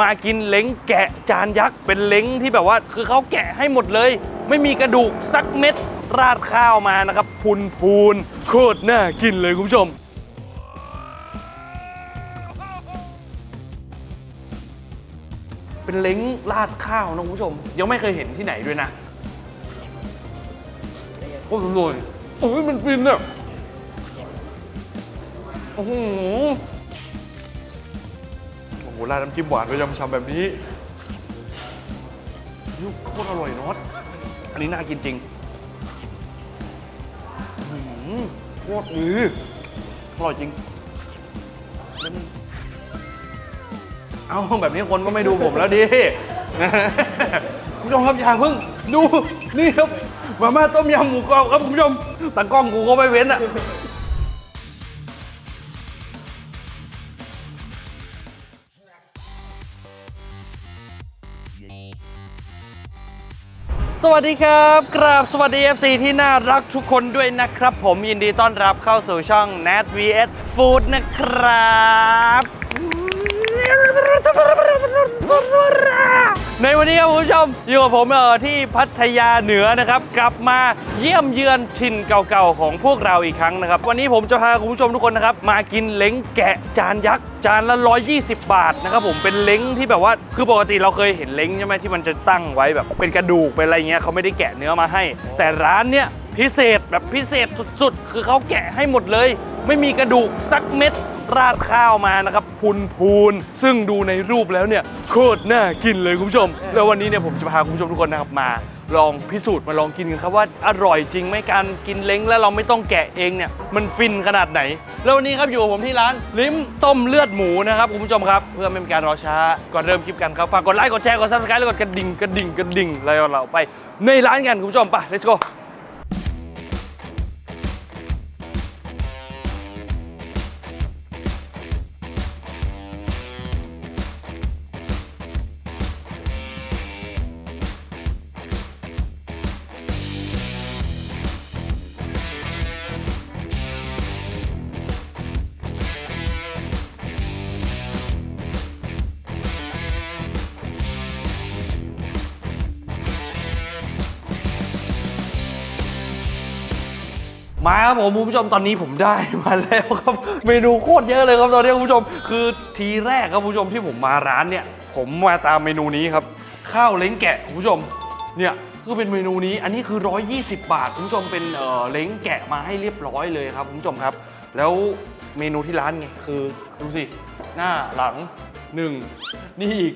มากินเล้งแกะจานยักษ์เป็นเล้งที่แบบว่า คือเขาแกะให้หมดเลย ไม่มีกระดูกสักเม็ดราดข้าวมานะครับ พูนพูนโคตรน่ากินเลยคุณผู้ชมเป็นเล้งราดข้าวนะคุณผู้ชม ยังไม่เคยเห็นที่ไหนด้วยนะโอ้โหอร่อยโอ้ยมันฟินอะโอ้โหโอ้โหราดน้ำจิ้มหวานไปยำชำแบบนี้ยุโคตรอร่อยนอตอันนี้น่ากินจริงหือโคตรอืออร่อยจริง เอาแบบนี้คนก็ไม่ดูผมแล้วดิคุณผู้ชมครับอย่าเพิ่งดูนี่ครับมาม่าต้มยำหมูกรอบครับคุณผู้ชมตากล้องกูก็ไม่เว้นอะ วัสดีครับกราบสวัสดี FC ที่น่ารักทุกคนด้วยนะครับ ผมยินดีต้อนรับเข้าสู่ช่อง Nat vs Food นะครับ ในวันนี้ครับคุณผู้ชมอยู่กับผมเออที่พัทยาเหนือนะครับ กลับมาเยี่ยมเยือนถิ่นเก่าๆของพวกเราอีกครั้งนะครับ วันนี้ผมจะพาคุณผู้ชมทุกคนนะครับ มากินเล้งแกะจานยักษ์จานละ 120 บาทนะครับผมเป็นเล้งที่แบบว่าคือปกติเราเคยเห็นเล้งใช่ไหมที่มันจะตั้งไว้แบบเป็นกระดูกเป็นอะไรเงี้ยเขาไม่ได้แกะเนื้อมาให้ แต่ร้านเนี้ยพิเศษแบบพิเศษสุดๆ คือเขาแกะให้หมดเลย ไม่มีกระดูกสักเม็ด ราดข้าวมานะครับพูนพูนๆซึ่งดูในรูปแล้วเนี่ยโคตรน่ากินเลยคุณผู้ชม แล้ววันนี้เนี่ยผมจะพาคุณผู้ชมทุกคนนะครับมาลองพิสูจน์มาลองกินกันครับว่าอร่อยจริงไหมการกินเล้งแล้วเราไม่ต้องแกะเองเนี่ยมันฟินขนาดไหน แล้ววันนี้ครับอยู่กับผมที่ร้าน ลิ้มต้มเลือดหมูนะครับคุณผู้ชมครับ เพื่อไม่เป็นการรอช้าก่อนเริ่มคลิปกันครับฝากกดไลค์กดแชร์กดซับสไครต์แล้วกดกระดิ่งกระดิ่งกระดิ่งแล้วเราไปในร้านกันคุณผู้ชมไป let's go มาครับผมคุณผู้ชมตอนนี้ผมได้มาแล้วครับ เมนูโคตรเยอะเลยครับตอนนี้คุณผู้ชม คือทีแรกครับคุณผู้ชมที่ผมมาร้านเนี่ย ผมมาตามเมนูนี้ครับ ข้าวเล้งแกะคุณผู้ชมเนี่ยคือเป็นเมนูนี้อันนี้คือ 120 บาทคุณผู้ชมเป็นเอ่อเล้งแกะมาให้เรียบร้อยเลยครับคุณผู้ชมครับ แล้วเมนูที่ร้านไงคือดูสิหน้าหลังหนึ่งนี่อีก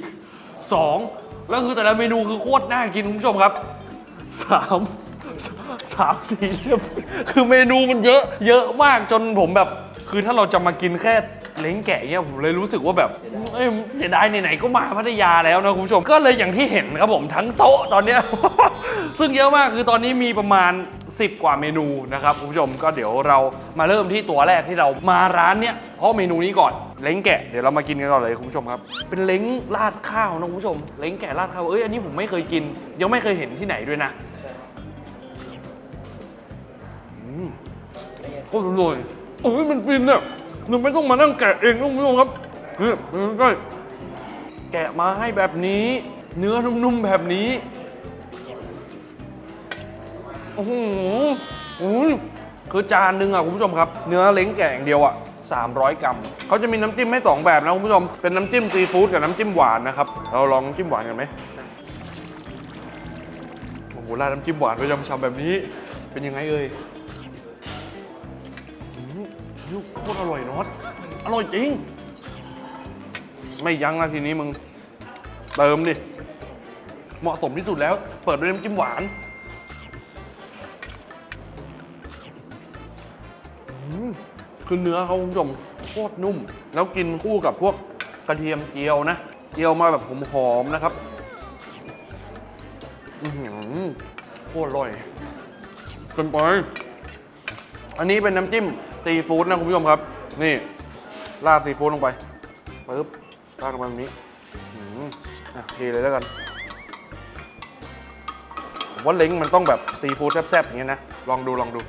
สองแล้วคือแต่ละเมนูคือโคตรน่ากินคุณผู้ชมครับสาม สามสี่เรียบคือเมนูมันเยอะ เยอะมากจนผมแบบ คือถ้าเราจะมากินแค่เล้งแกะเนี่ยผมเลยรู้สึกว่าแบบเอ้ยเสียดายไหนๆก็มาพัทยาแล้วนะคุณผู้ชมก็เลยอย่างที่เห็นครับผมทั้งโต๊ะตอนเนี้ย ซึ่งเยอะมากคือตอนนี้มีประมาณ 10 กว่าเมนูนะครับคุณผู้ชมก็เดี๋ยวเรามาเริ่มที่ตัวแรกที่เรามาร้านเนี้ยเพราะเมนูนี้ก่อนเล้งแกะเดี๋ยวเรามากินกันก่อนเลยคุณผู้ชมครับ เป็นเล้งราดข้าวนะคุณผู้ชมเล้งแกะราดข้าวเอ้ยอันนี้ผมไม่เคยกิน ยังไม่เคยเห็นที่ไหนด้วยนะ โคตรร่อยโอ้ยมันฟินอะมันไม่ต้องมานั่งแกะเองนะคุณผู้ชมครับนี่ใกล้แกะมาให้แบบนี้ เนื้อนุ่มๆแบบนี้โอ้โหอุ้ยคือจานหนึ่งอะคุณผู้ชมครับ เนื้อเล้งแกะอย่างเดียวอะ300 กรัมเขาจะมีน้ำจิ้มให้สองแบบนะคุณผู้ชม เป็นน้ำจิ้มซีฟู้ดกับน้ำจิ้มหวานนะครับ เราลองจิ้มหวานกันไหมโอ้โหราดน้ำจิ้มหวานไปยำชำแบบนี้ เป็นยังไงเอ่ย ลูโคตรอร่อยนอตอร่อยจริง ไม่ยั้งนะทีนี้มึง เติมดิ เหมาะสมที่สุดแล้ว เปิดด้วยน้ำจิ้มหวานคือเนื้อเขาคุณผู้ชมโคตรนุ่ม แล้วกินคู่กับพวกกระเทียมเจียวนะ เจียวมาแบบหอมๆนะครับอือหือโคตรอร่อยเกินไป อันนี้เป็นน้ำจิ้ม ซีฟู้ดนะคุณผู้ชมครับ นี่ราดซีฟู้ดลงไปปึ๊บราดลงไปแบบนี้อืมอะเทเลยแล้วกันว่าเล้งมันต้องแบบซีฟู้ดแซ่บๆอย่างเงี้ยนะ ลองดูลองดู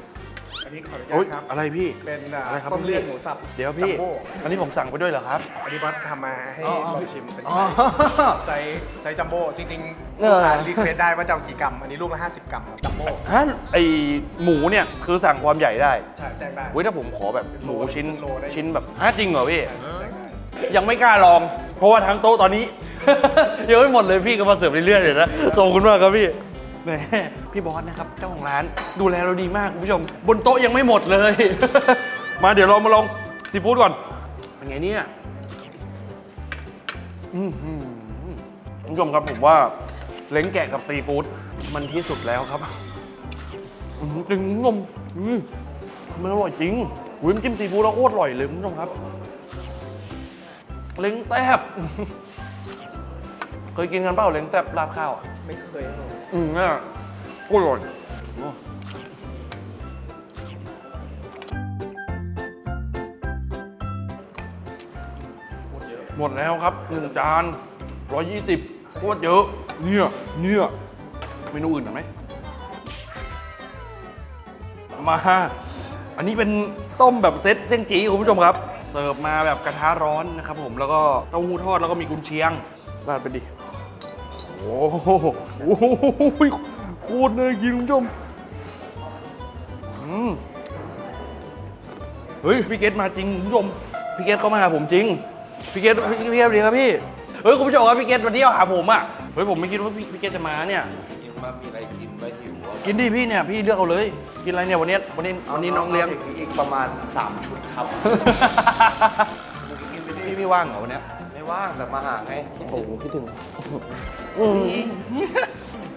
นพี่ขออนุญาโอ๊ยตครับอะไรพี่เป็นอ่าอะไรครับต้มเลือดหมูสับเดี๋ยวพี่จัมโบ้อันนี้ผมสั่งไปด้วยเหรอครับ อันนี้บอสทำมาให้อ๋ออ๋อลองชิมเป็นอ๋อไซส์ไซส์จัมโบ้จริงเอๆอลูกค้ารีเควสได้ว่าจะเอากี่กรัมอันนี้ลูกละ50 กรัมครับจัมโบ้ฮะไอหมูเนี่ยคือสั่งความใหญ่ได้ใช่แจ้งได้ เว้ยถ้าผมขอแบบหมูชิ้นโลได้ ชิ้นแบบฮะจริงเหรอพี่ แจ้งได้ยังไม่กล้าลอง เพราะว่าทั้งโต๊ะตอนนี้ ยังไม่หมดเลยพี่ก็มาเสิร์ฟเรื่อยๆเลยนะขอบคุณมากครับพี่ แหมพี่บอสนะครับเจ้าของร้านดูแลเราดีมากคุณผู้ชม บนโต๊ะยังไม่หมดเลย มาเดี๋ยวเรามาลองซีฟู้ดก่อนเป็นไงเนี่ยคุณผู้ชมครับผมว่าเล้งแกะกับซีฟู้ดมันที่สุดแล้วครับจริงคุณผู้ชมมันอร่อยจริงอุ้ยน้ำจิ้มซีฟู้ดเราโคตรอร่อยเลยคุณผู้ชมครับ เล้งแซบเคยกินกันเปล่าเล้งแซบราดข้าว ไม่เคยครับ อืมเนี่ยโคตรอร่อยหมดแล้วครับหนึ่งจานร้อยยี่สิบโคตรเยอะ เนี่ยเนี่ยเมนูอื่นหน่อไหมมา อันนี้เป็นต้มแบบเซตเส้นจีคุณผู้ชมครับ เสิร์ฟมาแบบกระทะร้อนนะครับผมแล้วก็เต้าหู้ทอดแล้วก็มีกุนเชียงราดไปดิ โอ้โหโอ้โหโคตรน่ากินคุณผู้ชมอืมเฮ้ยพี่เกตมาจริงคุณผู้ชมพี่เกตเข้ามาหาผมจริงพี่เกตพี่พี่เกตสวัสดีครับพี่เฮ้ยคุณผู้ชมครับพี่เกตวันนี้เอาหาผมอะเฮ้ยผมไม่คิดว่าพี่พี่เกตจะมาเนี่ยกินมามีอะไรกินไหมหิวอะกินดิพี่เนี่ยพี่เลือกเอาเลย กินอะไรเนี่ยวันนี้วันนี้วันนี้น้องเลี้ยงอีกประมาณ 3 ชุดครับ พี่พี่ว่างเหรอวันเนี้ย ไม่ว่างแต่มาหาไงคิดโอ้ถึงโหคิดถึงม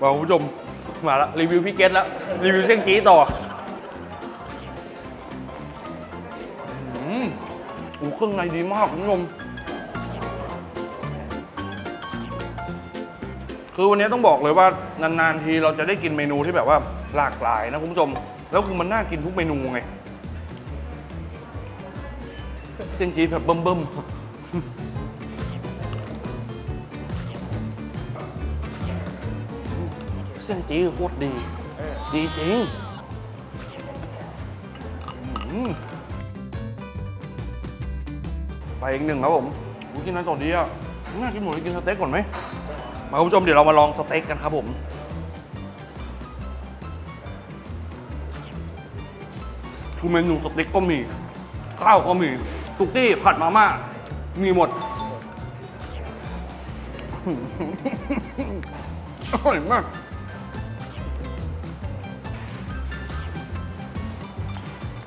าคุณผู้ชมมาละรีวิวพี่เกตแล้วรีวิวเส้นกี้ต่ออืมโอ้เครื่องในดีมากคุณผู้ชมคือวันนี้ต้องบอกเลยว่านานๆทีเราจะได้กินเมนูที่แบบว่าหลากหลายนะคุณผู้ชม แล้วคือมันน่ากินทุกเมนูไงเส้นกี้แบบเบิ่มๆ เส้นจีโคตรดี ดีจริงไปอีกหนึ่งครับผมอุ๊ยกินอะไรต่อดีอะน่ากินหมดเลยกินสเต็กก่อนไหมมาคุณผู้ชมเดี๋ยวเรามาลองสเต็กกันครับผมทุกเมนูสเต็กก็มีข้าวก็มีสุกี้ผัดมาม่ามีหมดอร่อยมาก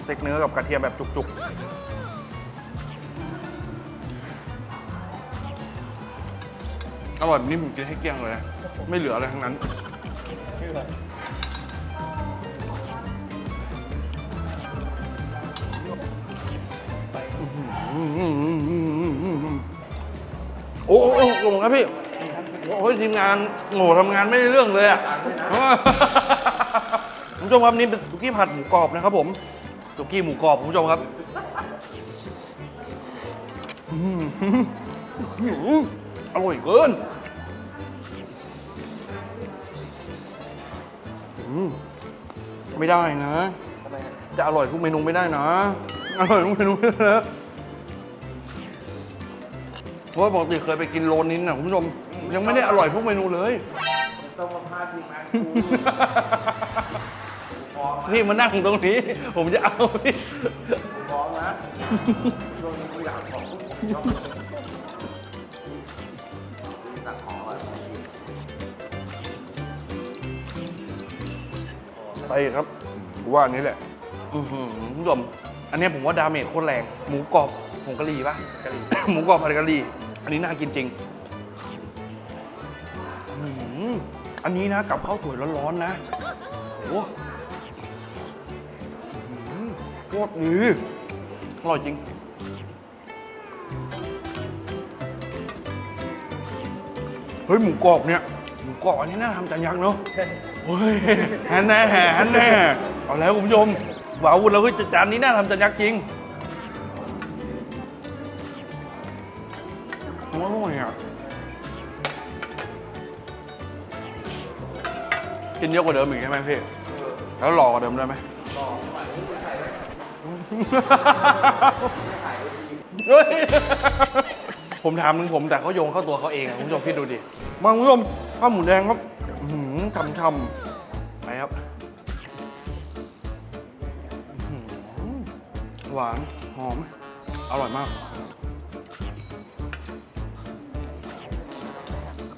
เต็กเนื้อกับกระเทียมแบบจุกๆ อร่อยนี้ผมกินให้เกลี้ยงเลย ไม่เหลืออะไรทั้งนั้น โอ้โหลงครับพี่ โอ้ยทีมงานโง่ทำงานไม่ได้เรื่องเลยอะ คุณผู้ชมครับนี่เป็นสุกี้ผัดหมูกรอบนะครับผม สุกี้หมูกรอบคุณผู้ชมครับอื้อหืออร่อยเกินอืมไม่ได้นะจะอร่อยทุกเมนูไม่ได้นะ อร่อยทุกเมนูไม่ได้นะเพราะว่าปกติเคยไปกินโรนินนะคุณผู้ชม ยังไม่ได้อร่อยทุกเมนูเลยต้องมาพาดทีมา พี่มานั่งตรงนี้ ผมจะเอาพี่ฟ้องนะโดนกูอยากของยกสั่งของอะไปครับกูว่าอันนี้แหละอือหือคุณผู้ชมอันเนี้ยผมว่าดาเมจโคตรแรง หมูกรอบผงกะหรี่ปะกะหรี่ หมูกรอบผัดกะหรี่ อันนี้น่ากินจริงอื้อหืออันนี้นะกับข้าวสวยร้อนๆนะโอ้อื้อหือ โคตรดีอร่อยจริง เฮ้ยหมูกรอบเนี่ยหมูกรอบอันนี้น่าทำจานยักษ์เนาะเฮ้ยแฮนแน่แฮนแน่เอาแล้วคุณผู้ชมว้าวเราก็จานนี้น่าทำจานยักษ์จริงโอ้ยอะกินเยอะกว่าเดิมอีกใช่ไหมพี่แล้วหล่อกว่าเดิมได้ไหมหม่ไม่ใส่ เฮ้ยผมถามมึงผมแต่เขาโยงเข้าตัวเขาเองอะคุณผู้ชมคิดดูดิมาคุณผู้ชมข้าวหมูแดงครับหือช่ำๆไปครับอื้อหือหวานหอม อร่อยมาก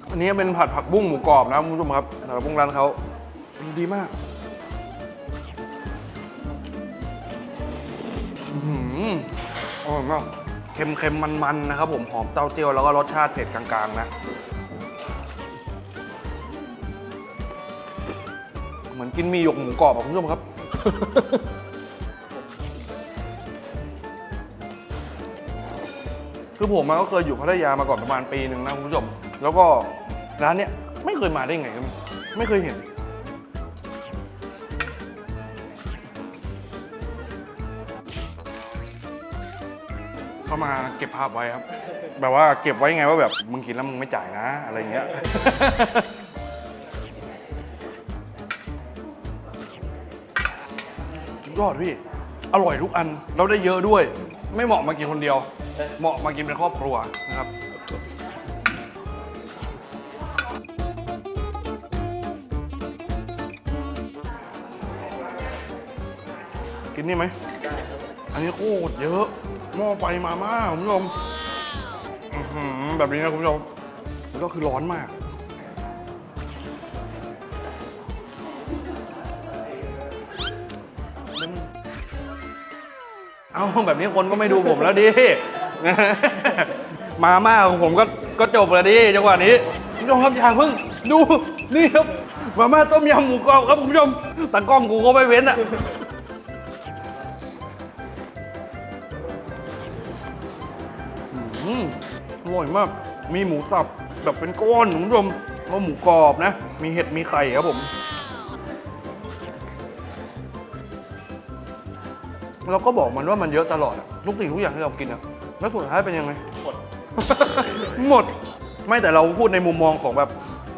อันนี้เป็นผัดผักบุ้งหมูกรอบนะคุณผู้ชมครับผัดผับุ้งร้านเขาดีมาก หืออร่อยมากเค็มๆ มันๆ นะครับผม หอมเต้าเจี้ยวแล้วก็รสชาติเผ็ดกลางๆ นะ เหมือนกินหมีหยกหมูกรอบอะคุณผู้ชมครับ คือผมมาก็เคยอยู่พัทยามาก่อนประมาณปีหนึ่งนะคุณผู้ชม แล้วก็ร้านเนี้ยไม่เคยมาได้ไงก็ไม่ไม่เคยเห็น มาเก็บภาพไว้ครับ แบบว่าเก็บไว้ไงว่าแบบมึงกินแล้วมึงไม่จ่ายนะ อะไรเงี้ย ยอดพี่ อร่อยทุกอัน เราได้เยอะด้วย ไม่เหมาะมากินคนเดียว เหมาะมากินเป็นครอบครัวนะครับกินนี่ไหม อันนี้โคตรเยอะ ม้อไฟมาม่าคุณผู้ชมอื้อหือแบบนี้นะคุณผู้ชมแล้วก็คือร้อนมาก เอาแบบนี้คนก็ไม่ดูผมแล้วดิ มาม่าของผมก็ก็จบแล้วดิจังหวะนี้คุณผู้ชมครับอย่างเพิ่งดูนี่ครับมาม่าต้มยำหมูกรอบครับคุณผู้ชมตากล้องกูก็ไม่เว้นอะ อืมอร่อยมาก มีหมูสับแบบเป็นก้อนคุณผู้ชมแล้วหมูกรอบนะ มีเห็ด มีไข่ครับผม เราก็บอกมันว่ามันเยอะตลอดอะทุกสิ่งทุกอย่างที่เรากินอะแล้วสุดท้ายเป็นยังไง หมด หมด ไม่แต่เราพูดในมุมมองของแบบ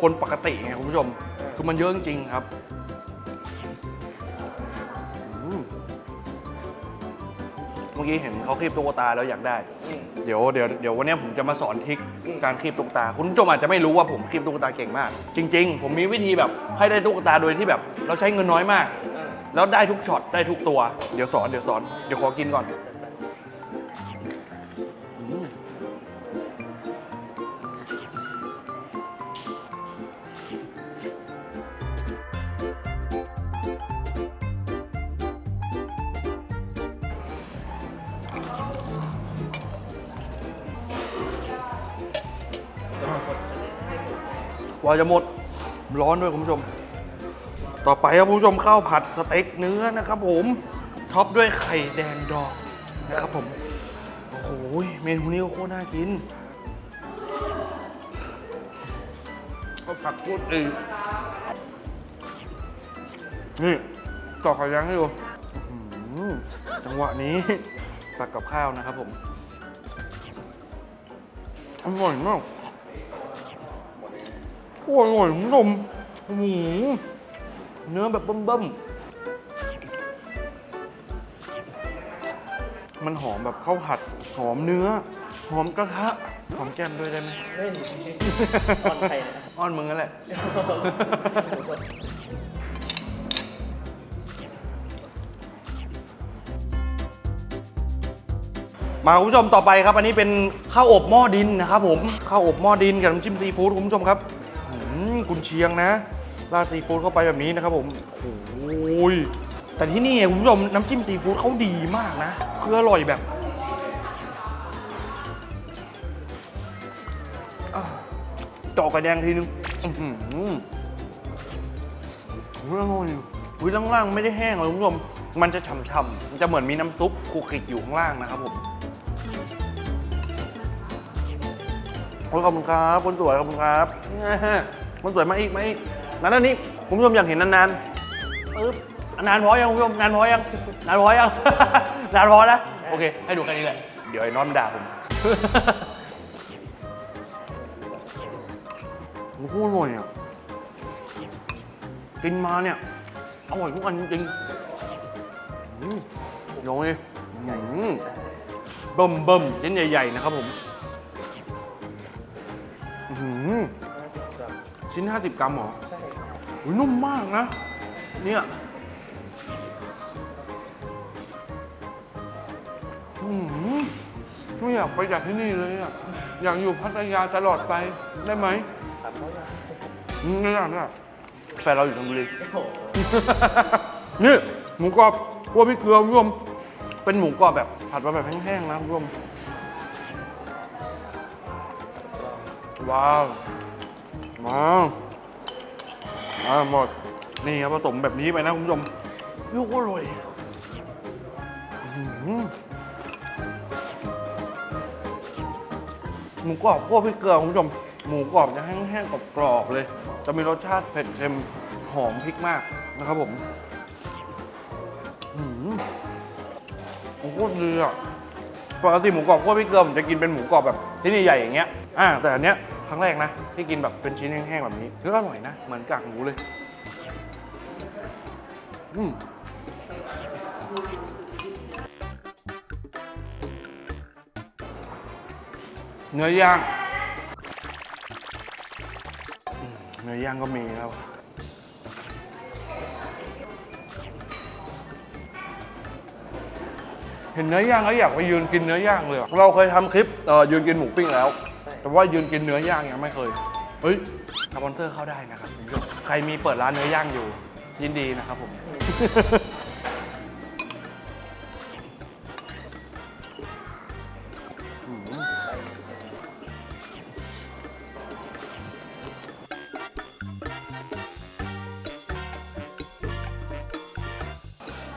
คนปกติไงคุณผู้ชม คือมันเยอะจริงๆครับ มื่อกี้เห็นเขาคลิปตุ๊กตาแล้วอยากได้ เดี๋ยวเดี๋ยวเดี๋ยววันนี้ผมจะมาสอนทริคการคลิปตุ๊กตา คุณผู้ชมอาจจะไม่รู้ว่าผมคลิปตุ๊กตาเก่งมาก จริง ๆ ผมมีวิธีแบบให้ได้ตุ๊กตาโดยที่แบบ เราใช้เงินน้อยมาก แล้วได้ทุกช็อตได้ทุกตัว เดี๋ยวสอนเดี๋ยวสอนเดี๋ยวขอกินก่อน จะหมด ร้อนด้วยคุณผู้ชม ต่อไปครับคุณผู้ชมข้าวผัดสเต็กเนื้อนะครับผมท็อปด้วยไข่แดงดองนะครับผม โอ้โหเมนูนี้ก็โคตรน่ากินข้าวผัดโคตรดีนี่ต่อไข่แดงให้ดูจังหวะนี้ตักกับข้าวนะครับผมอร่อยมาก โคตรอร่อยคุณผู้ชมโอ้โหเนื้อแบบเบิ่มๆมันหอมแบบข้าวผัด หอมเนื้อ หอมกระทะ หอมแก้มด้วยได้ไหมไม่ตอนใครนะอ้อนมึงนั่นแหละ มาคุณผู้ชมต่อไปครับ อันนี้เป็นข้าวอบหม้อดินนะครับผม ข้าวอบหม้อดินกับน้ำจิ้มซีฟู้ดคุณผู้ชมครับอืม กุนเชียงนะ ราดซีฟู้ดเข้าไปแบบนี้นะครับผมโอ้ยแต่ที่นี่คุณผู้ชมน้ำจิ้มซีฟู้ดเขาดีมากนะ คืออร่อยแบบอะเจาะกระแดงทีนึงอื้อหืออุ้ยอร่อยอุ้ยล่างๆ ไม่ได้แห้งเลยคุณผู้ชม มันจะฉ่ำๆ จะเหมือนมีน้ำซุปคลุกคลิกอยู่ข้างล่างนะครับผม ขอบคุณครับคนสวยขอบคุณครับคนสวยมาอีกมาอีกนั้นอันนี้คุณผู้ชมอยากเห็นนานๆปึ๊บนานพอยังคุณผู้ชมนานพอยังนานพอยังนานพอนะโอเคให้ดูแค่นี้แหละเดี๋ยวไอ้น้อมด่าผมโอ้โหอร่อยอะกินมาเนี่ยอร่อยทุกอันจริงลองดิใหญ่อืมเบิ่มเบิ่มชิ้นใหญ่ ๆ นะครับผม ชิ้น 50 กรัมเหรอใช่อุ๊ยนุ่มมากนะ เนี่ยอืมไม่อยากไปจากที่นี่เลยอะอยากอยู่พัทยาตลอดไปได้ไหมสามร้อยบาทอืมไม่ได้ไม่ได้แฟนเราอยู่ชลบุรี โอ้โหนี่หมูกรอบคั่วพริกเกลือคุณผู้ชมเป็นหมูกรอบแบบผัดมาแบบแห้งๆนะคุณผู้ชมว้าว ว้าวอ่าหมด นี่ครับผสมแบบนี้ไปนะคุณผู้ชมวิวก็อร่อยอื้อหือหมูกรอบคั่วพริกเกลือคุณผู้ชม หมูกรอบจะแห้งๆกรอบๆเลย จะมีรสชาติเผ็ดเค็มหอมพริกมากนะครับผมอืมโอ้โหดีอะปกติหมูกรอบคั่วพริกเกลือผมจะกินเป็นหมูกรอบแบบชิ้นใหญ่ๆอย่างเงี้ย อ่า แต่อันเนี้ย ครั้งแรกนะ ที่กินแบบเป็นชิ้นแห้งๆแบบนี้แล้วก็อร่อยนะ เหมือนกากหมูเลย อืมเนื้อย่าง เนื้อย่างก็มีครับเห็นเนื้อย่างแล้วอยากไปยืนกินเนื้อย่างเลย เราเคยทำคลิปเอ่ยืนกินหมูปิ้งแล้ว แต่ว่ายืนกินเนื้อย่างยังไม่เคย เฮ้ยสปอนเซอร์เข้าได้นะครับคุณผู้ชมใครมีเปิดร้านเนื้อย่างอยู่ ยินดีนะครับผม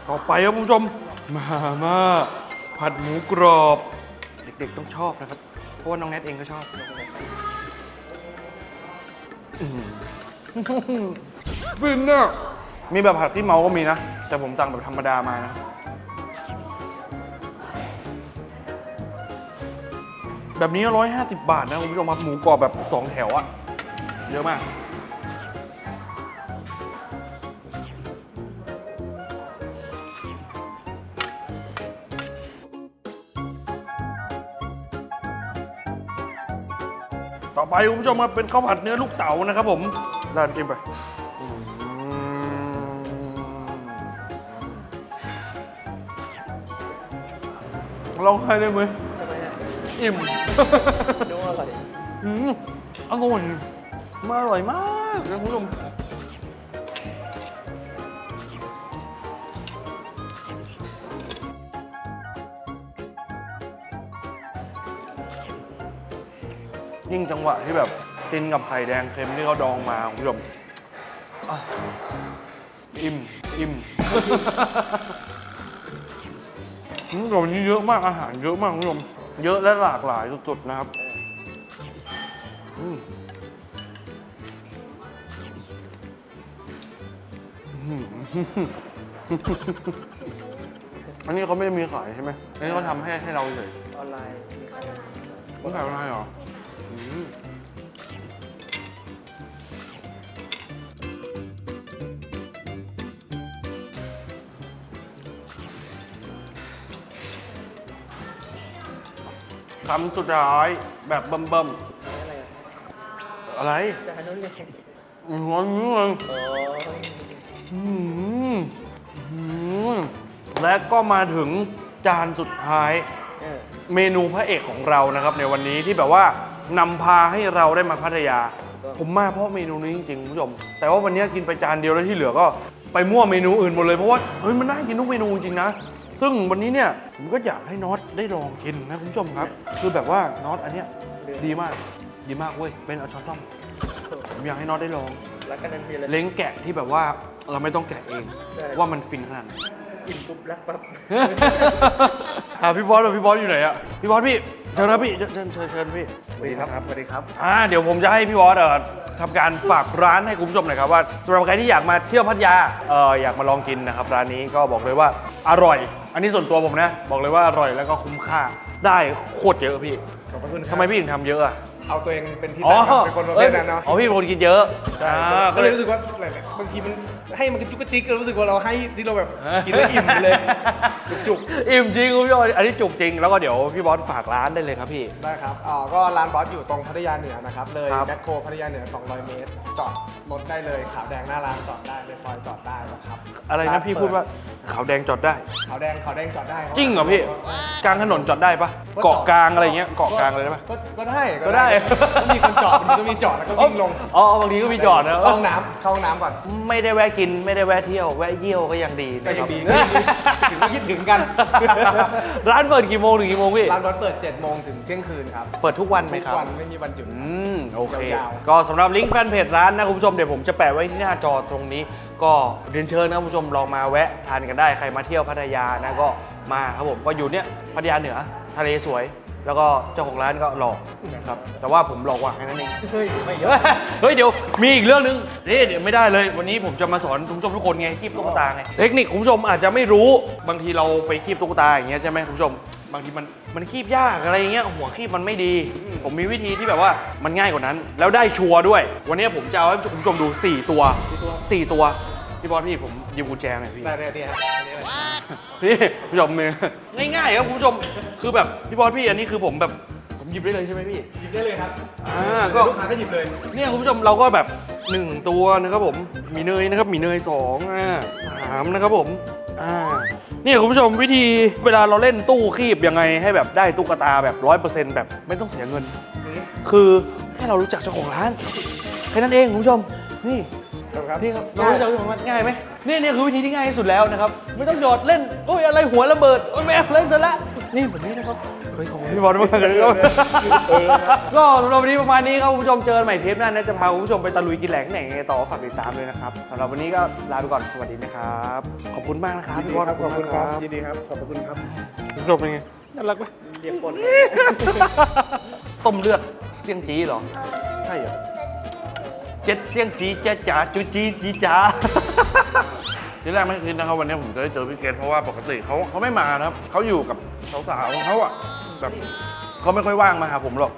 ต่อไปครับคุณผู้ชม มามาผัดหมูกรอบ เด็กๆต้องชอบนะครับ ราะว่าน้องแนทเองก็ชอบอื้อหือฟินเนี่ยมีแบบผัดที่เมาก็มีนะ แต่ผมสั่งแบบธรรมดามานะ แบบนี้150บาทนะ คุณผู้ชมครับหมูกรอบแบบ2แถวอะเยอะมาก คุณผู้ชมครับเป็นข้าวผัดเนื้อลูกเต๋านะครับผมด้านจิ้มไปอืมลองให้ได้ไหมทำไมฮะอิ่มนึกว่าอร่อยอืมอร่อยมาอร่อยมากนะคุณผู้ชม ยิ่งจังหวะที่แบบกินกับไข่แดงเค็มที่เขาดองมาคุณผู้ชมอะอิ่มอิ่มอืมแต่วันนี้เยอะมากอาหารเยอะมากคุณผู้ชมเยอะและหลากหลายสุดๆนะครับอืมอืมอันนี้เขาไม่ได้มีขายใช่ไหมอันนี้เขาทำให้ให้เราเฉยออนไลน์มีขายเขาขายออนไลน์เหรออื คำสุดท้ายแบบเบิ่มอะไรอะๆอะไรจานนู้นเลยหัวนี้เลยโอ้อืมอืมและก็มาถึงจานสุดท้ายเออเมนูพระเอกของเรานะครับ ในวันนี้ที่แบบว่านำพาให้เราได้มาพัทยา ผมมาเพราะเมนูนี้จริงๆคุณผู้ชม แต่ว่าวันนี้กินไปจานเดียวแล้วที่เหลือก็ไปมั่วเมนูอื่นหมดเลยเพราะว่าเฮ้ยมันน่ากินทุกเมนูจริงๆนะ ซึ่งวันนี้เนี่ยผมก็อยากให้น็อตได้ลองกินนะคุณผู้ชมครับ คือแบบว่าน็อตอันเนี้ยดีมาก ดีมากเว้ย เป็นเอาช้อนซ่อมผมอยากให้น็อตได้ลองรักกันทันทีเลยเล้งแกะที่แบบว่าเราไม่ต้องแกะเองใช่ว่ามันฟินขนาดไหน อิ่มปุ๊บรักปั๊บอ่าพี่บอสพี่บอสอยู่ไหนอะพี่บอสพี่เชิญครับพี่เชิญเชิญเชิญเชิญพี่สวัสดีครับสวัสดีครับ อ่าเดี๋ยวผมจะให้พี่บอสเอ่อทำการฝากร้านให้คุณผู้ชมหน่อยครับว่าสำหรับใครที่อยากมาเที่ยวพัทยาเอ่ออยากมาลองกินนะครับร้านนี้ก็บอกเลยว่าอร่อย อันนี้ส่วนตัวผมนะบอกเลยว่าอร่อยแล้วก็คุ้มค่าได้โคตรเยอะพี่ขอบพระคุณครับทำไมพี่ถึงทำเยอะอะเอาตัวเองเป็นที่อ๋อตั้งครับเป็นคนประเภทนั้นเนาะ อ๋อพี่เป็นคนกินเยอะอ่าก็เลยรู้สึกว่าหลายๆบางทีมัน ให้มันกระจุกกระจิกก็รู้สึกว่าเราให้ที่เราแบบกินแล้วอิ่มไปเลย จุกอิ่มจริงคุณผู้ชมอันนี้จุกจริงแล้วก็เดี๋ยวพี่บอสฝากร้านได้เลยครับพี่ๆได้ครับอ่าก็ร้านบอสอยู่ตรงพัทยาเหนือนะครับ เลยครับแมคโครพัทยาเหนือ 200 เมตร จอดรถได้เลยขาวแดงหน้าร้านจอดได้ในซอยจอดได้นะครับอะไรนะพี่พูดว่าขาวแดงจอดได้ ขาวแดงขาวแดงจอดได้คบจริงเหรอพี่กลางถนนจอดได้ปะเกาะกลางอะไรเงี้ยเกาะกลางเลยได้ปะก็ก็ได้ก็ได้ก็มีคนจอดบางทีก็มีจอดแล้วก็วิ่งลงอ๋อบางทีก็มีจอดนะเข้าห้องน้ำเข้าห้องน้ำก่อน ไม่ได้แวะกินไม่ได้แวะเที่ยว แวะเยี่ยวก็ยังดีก็ยังดีนะก็ยังดีถึงก็คิดถึงกัน ร้านเปิดกี่โมงถึงกี่โมงพี่ร้านบอสเปิด7โมงถึงเที่ยงคืนครับ เปิดทุกวันไหมทุกครับวันไม่มีวันหยุด อืมโอเค ยาวๆก็สำหรับลิงก์แฟนเพจร้านนะคุณผู้ชมเดี๋ยวผมจะแปะไว้ที่หน้าจอตรงนี้ ก็เรียนเชิญนะคุณผู้ชมลองมาแวะทานกันได้ใครมาเที่ยวพัทยานะก็มาครับผมก็อยู่เนี่ยพัทยาเหนือทะเลสวย แล้วก็เจ้าของร้านก็หล่อนะครับแต่ว่าผมหล่อกว่าแค่นั้นเองเฮ้ยไม่เยอะเฮ้ยเดี๋ยวมีอีกเรื่องหนึงนี่เดี๋ยวไม่ได้เลย วันนี้ผมจะมาสอนคุณผู้ชมทุกคนไงคีบตุ๊กตาไงเทคนิคคุณผู้ชมอาจจะไม่รู้บางทีเราไปคีบตุ๊กตาอย่างเงี้ยใช่ไหมคุณผู้ชมบางทีมันมันคีบยากอะไรอย่างเงี้ยหัวคีบมันไม่ดี ผมมีวิธีที่แบบว่ามันง่ายกว่านั้น แล้วได้ชัวร์ด้วย วันนี้ผมจะเอาให้คุณผู้ชมดู 4 ตัว 4 ตัวพี่บอสพี่ผมยืมกุญแจหน่อยพี่ได้ได้เนี่ยอั นนี้เลยนี่คุณผู้ชมมือง่ายๆครับคุณผู้ชมคือแบบพี่บอสพี่อันนี้คือผมแบบผมหยิบได้เลยใช่ไหมพี่ หยิบได้เลยครับอ่าก็ ลูกค้าก็หยิบเลย เนี่ยคุณผู้ชมเราก็แบบ 1 ตัวนะครับผมมีเนยนะครับมีเนยสองอ่าสามนะครับผมอ่าเนี่ยคุณผู้ชมวิธีเวลาเราเล่นตู้คีบยังไงให้แบบได้ตุ๊กตาแบบร้อยเปอร์เซ็นต์แบบไม่ต้องเสียเงิน คือให้เรารู้จักเจ้าของร้านแค่นั้นเองคุณผู้ชมนี่ ครับนี่ครับเรารู้จักเจ้าของร้านง่ายไหมเนี่ยเนี่ยคือวิธีที่ง่ายที่สุดแล้วนะครับ ไม่ต้องหยอดเล่นโอ้ยอะไรหัวระเบิดโอ้ยแม่เล่นซะละนี่แบบนี้นะครับเฮ้ยขอบคุณพี่บอลมากเลยครับก็สำหรับวันนี้ประมาณนี้ครับคุณผู้ชมเจอกันใหม่เทปหน้านะจะพาคุณผู้ชมไปตะลุยกินแหลกไหนไงต่อฝากติดตามเลยนะครับสำหรับวันนี้ก็ลาไปก่อนสวัสดีนะครับ ขอบคุณมากนะครับยินพี่ดีบอลครับขอบคุณครับมากยินดีครับขอบคุณครับคุณผู้ชมเป็นไงน่ารักไหมเรียกคนต้มเลือดเสี่ยงจีเหรอใช่เหรอ เจ็ดเสียงจีจ้าจ๋าจูจีจีจ๋า ที่แรกไม่คิดนะครับวันนี้ผมจะได้เจอพี่เกดเพราะว่าปกติเขาเขาไม่มานะครับเขาอยู่กับสาวๆของเขาอะแบบเขาไม่ค่อยว่างมาหาผมหรอก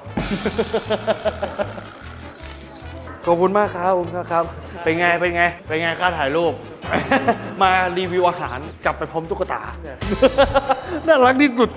ขอบคุณมากครับคุณครับ เป็นไง เป็นไง เป็นไงค่าถ่ายรูป มารีวิวอาหารกลับไปพร้อมตุ๊กตา น่ารักที่สุด